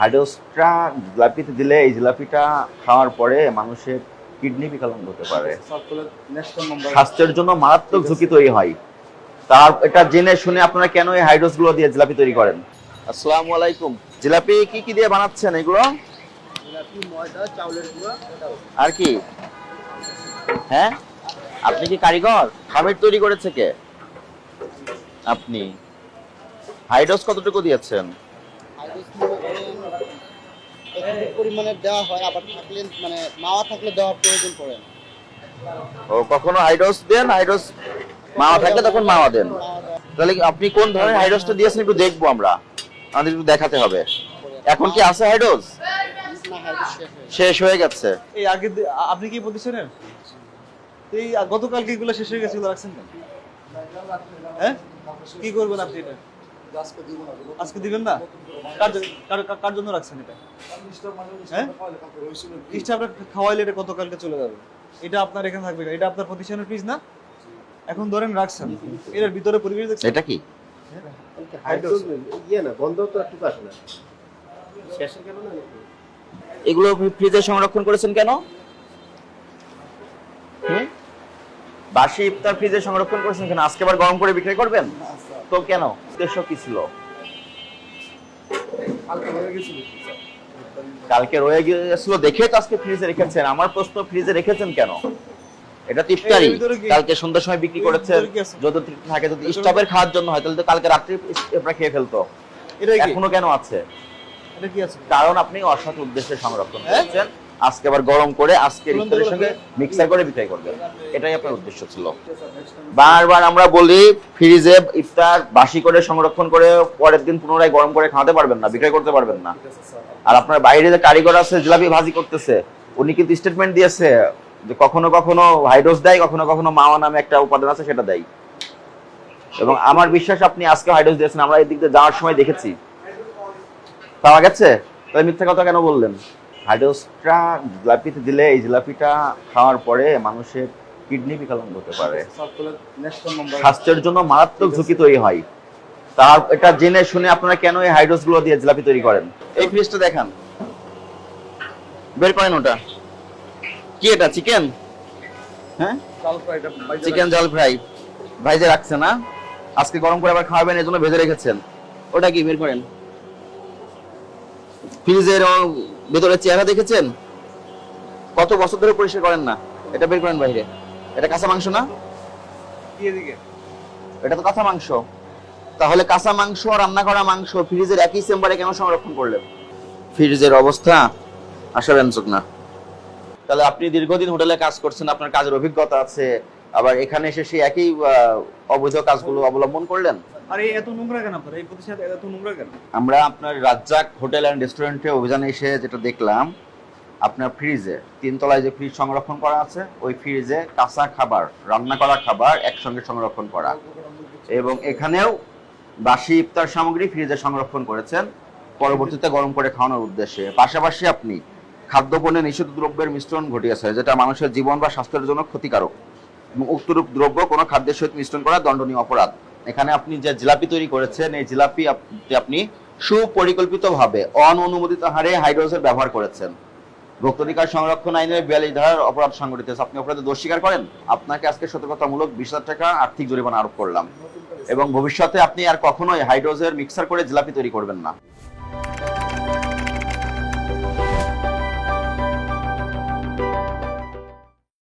হাইড্রোসটা জিলাপিতে দিলে এই জিলাপিটা খাওয়ার পরে মানুষের কিডনি বিকলাঙ্গ হতে পারে। স্বাস্থ্যের জন্য মারাত্মক ঝুঁকি তৈরি হয়। তার এটা জেনে শুনে আপনারা কেন এই হাইড্রোসগুলো দিয়ে জিলাপি তৈরি করেন? আসসালামু আলাইকুম। জিলাপি কি কি দিয়ে বানাচ্ছেন এগুলো? আর কি? হ্যাঁ? আপনি কি কারিগর? খামির তৈরি করেছে কে? আপনি। হাইড্রোস কতটুকু দিয়েছেন? একটু পরিমাণে দেওয়া হয় আবার থাকলে মানে মাওয়া থাকলে দেওয়ার প্রয়োজন পড়ে না। ও কখনো হাইড্রোস দেন হাইড্রোস মাওয়া থাকলে তখন মাওয়া দেন? তাহলে আপনি কোন ধরনের হাইড্রোসটা দিয়েছেন একটু দেখব আমরা। আমাদের একটু দেখাতে হবে। এখন কি আছে হাইড্রোস না শেষ হয়ে গেছে। এই আগে আপনি কি প্রতিষ্ঠানের? এই গতকালকে এগুলো শেষ হয়ে গেছে এগুলো রাখছেন কেন? হ্যাঁ? কি করবেন আপনি এটা? আজকে দিবেন না? কার জন্য রাখছেন এটা? হ্যাঁ? স্টাফরা খাওয়াইলে এটা গতকালকে চলে যাবে। এটা আপনার এখানে থাকবে না। এটা আপনার প্রতিষ্ঠানের ফিজ না? এখন ধরেন রাখছেন। এর ভিতরে পরিবেশ দেখছেন? এটা কি? ইয়ে না গন্ধ তো একটু আসে না। শেষে কেন না এগুলো ফ্রিজে সংরক্ষণ করেছেন কেন? হুম? বাসি ইফতার ফ্রিজে সংরক্ষণ করেছেন কেন? আজকে আবার গরম করে বিক্রি করবেন? তো কেন? উদ্দেশ্য কি ছিল? কালকে রয়ে গিয়েছিল দেখে তো আজকে ফ্রিজে রেখেছেন। আমার প্রশ্ন ফ্রিজে রেখেছেন কেন? এটা তো ইফতারি। কালকে সন্ধ্যার সময় বিক্রি করেছেন যদি থাকে যদি স্টপের খাওয়ার জন্য হয় তাহলে তো কালকে রাত্রি আপনারা খেয়ে ফেলতো। এটা এখনও কেন আছে? এটা কি আছে? কারণ আপনি অসৎ উদ্দেশ্যে সংরক্ষণ হ্যাঁ? করছেন। আজকে আবার গরম করে আজকে ইফতারের সঙ্গে মিক্সার করে বিক্রয় করবেন এটাই আপনার উদ্দেশ্য ছিল। বারবার আমরা বলি ফ্রিজে ইফতার বাসি করে সংরক্ষণ করে পরের দিন পুনরায় গরম করে খাওয়াতে পারবেন না বিক্রয় করতে পারবেন না। আর আপনার বাইরে যে কারিগর আছে জিলাপি ভাজি করতেছে উনি কিন্তু স্টেটমেন্ট দিয়েছে যে কখনো কখনো হাইড্রোস দেয় কখনো কখনো মাওয়া নামে একটা উপাদান আছে সেটা দেয়। এবং আমার বিশ্বাস আপনি আজকে হাইড্রোস দিয়েছেন আমরা এই দিক দিয়ে যাওয়ার সময় দেখেছি। পাওয়া গেছে? তাহলে মিথ্যা কথা কেন বললেন? হাইড্রোসটা জিলাপিতে দিলে এই জিলাপিটা খাওয়ার পরে মানুষের কিডনি বিকলাঙ্গ হতে পারে। স্বাস্থ্যের জন্য মারাত্মক ঝুঁকি তৈরি হয়। তার এটা জেনে শুনে আপনারা কেন এই হাইড্রোসগুলো দিয়ে জিলাপি তৈরি করেন? এই ফ্রিজটা দেখান। বের করেন ওটা। কি এটা চিকেন? হ্যাঁ? চিকেন জাল ফ্রাই। ভাইজে রাখছে না। আজকে গরম করে আবার খাওয়াবেন এজন্য ভেজে রেখেছেন। ওটা কি? বের করেন। ফ্রিজের ভেতরে চেহারা দেখেছেন? কত বছর ধরে পরিষ্কার করেন না? এটা বের করেন বাইরে। এটা কাঁচা মাংস না? এটা তো কাঁচা মাংস। তাহলে কাঁচা মাংস রান্না করা মাংস ফ্রিজের একই চেম্বারে কেন সংরক্ষণ করলেন? ফ্রিজের অবস্থা আশাব্যঞ্জক না। তাহলে আপনি দীর্ঘদিন হোটেলে কাজ করছেন আপনার কাজের অভিজ্ঞতা আছে আবার এখানে এসে সেই একই অবৈধ কাজগুলো অবলম্বন করলেন? আর এত নোংরা কেন আপনার? এই প্রতিষ্ঠান এত নোংরা কেন? আমরা আপনার রাজ্জাক হোটেল অ্যান্ড রেস্টুরেন্টে অভিযানে এসে যেটা দেখলাম আপনার ফ্রিজে তিনতলায় যে ফ্রিজ সংরক্ষণ করা আছে ওই ফ্রিজে কাঁচা খাবার রান্না করা খাবার একসঙ্গে সংরক্ষণ করা। এবং এখানেও বাসি ইফতার সামগ্রী ফ্রিজে সংরক্ষণ করেছেন পরবর্তীতে গরম করে খাওয়ানোর উদ্দেশ্যে। পাশাপাশি আপনি খাদ্যপণ্যে নিষিদ্ধ দ্রব্যের মিশ্রণ ঘটিয়েছে যেটা মানুষের জীবন বা স্বাস্থ্যের জন্য ক্ষতিকারক। এবং উক্তরূপ দ্রব্য, কোনো খাদ্যের সহিত মিশ্রণ করা দণ্ডনীয় অপরাধ। এখানে আপনি যে জিলাপি তৈরি করেছেন, এই জিলাপি আপ- আপনি সুপরিকল্পিতভাবে অননুমোদিত হারে হাইড্রোজের ব্যবহার করেছেন। ভোক্তাধিকার সংরক্ষণ আইনের বিয়াল্লিশ ধারার অপরাধ সংগঠিত। আপনি অপরাধে দোষ স্বীকার করেন? আপনাকে আজকে সতর্কতামূলক বিশ হাজার টাকা আর্থিক জরিমানা আরোপ করলাম। এবং ভবিষ্যতে আপনি আর কখনোই হাইড্রোজের মিক্সার করে জিলাপি তৈরি করবেন না।